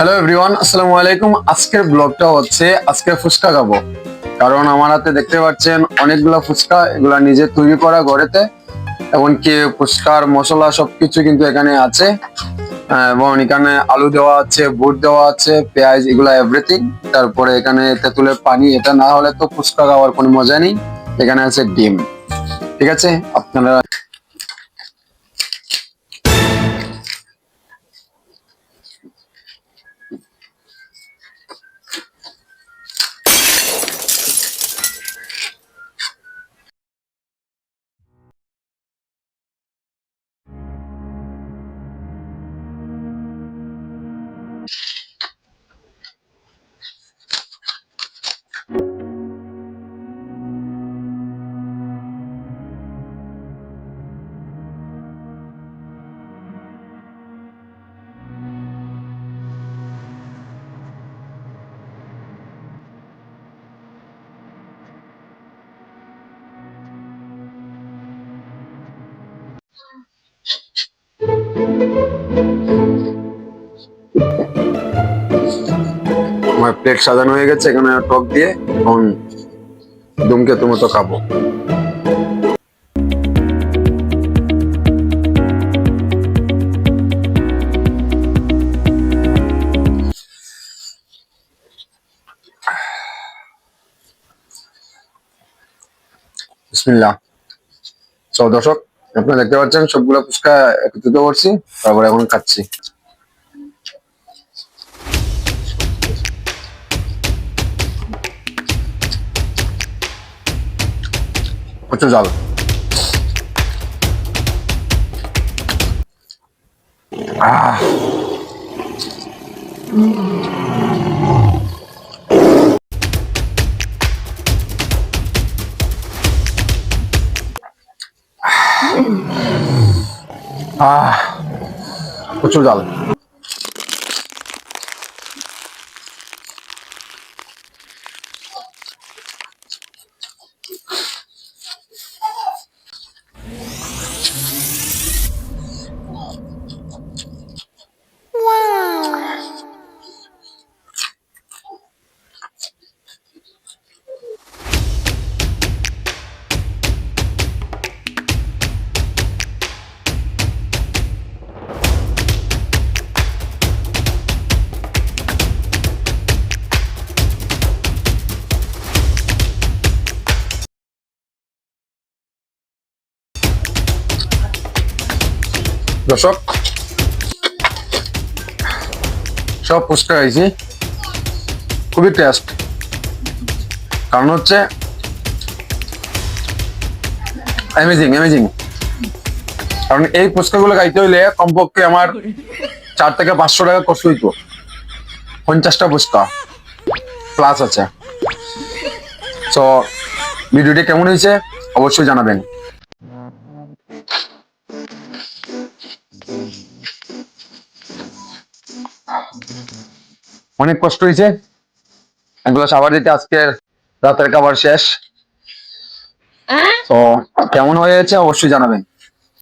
Hello everyone আসসালামু আলাইকুম আজকের ব্লগটা হচ্ছে, আজকে ফুচকা খাব। কারণ আমার হাতে দেখতে পাচ্ছেন অনেকগুলো ফুচকা, এগুলা নিজে তৈরি করা ঘরেতে। এমনকি ফুচকার মশলা সবকিছু কিন্তু এখানে আছে। এবং এখানে আলু দেওয়া আছে, বুট দেওয়া আছে, পেঁয়াজ, এগুলা এভরিথিং তারপরে এখানে তেঁতুলের পানি, এটা না হলে তো ফুচকা খাওয়ার কোনো মজা নেই। এখানে আছে ডিম। ঠিক আছে? আপনারা আমার প্লেট সাজানো হয়ে গেছে, এখানে টক দিয়ে এখন ধূমকেতু মতো খাব। বিসমিল্লাহ। সব দর্শক আপনারা দেখতে পাচ্ছেন সবগুলো ফুচকা একত্রিত করছি তারপরে এখন খাচ্ছি। প্রচুর জাল আহ। আহ প্রচুর জাল দর্শক, সব ফুচকা খাইছি খুবই টেস্ট কারণ হচ্ছে অ্যামেজিং অ্যামেজিং কারণ এই ফুচকাগুলো খাইতে হইলে কমপক্ষে আমার চার থেকে পাঁচশো টাকা খরচ হইতো। পঞ্চাশটা ফুচকা প্লাস আছে। তো ভিডিওটি কেমন হয়েছে? অবশ্যই জানাবেন। অনেক কষ্ট হয়েছে। এগুলো সাবার দিতে আজকের রাতের খাবার শেষ। তো কেমন হয়েছে অবশ্যই জানাবেন।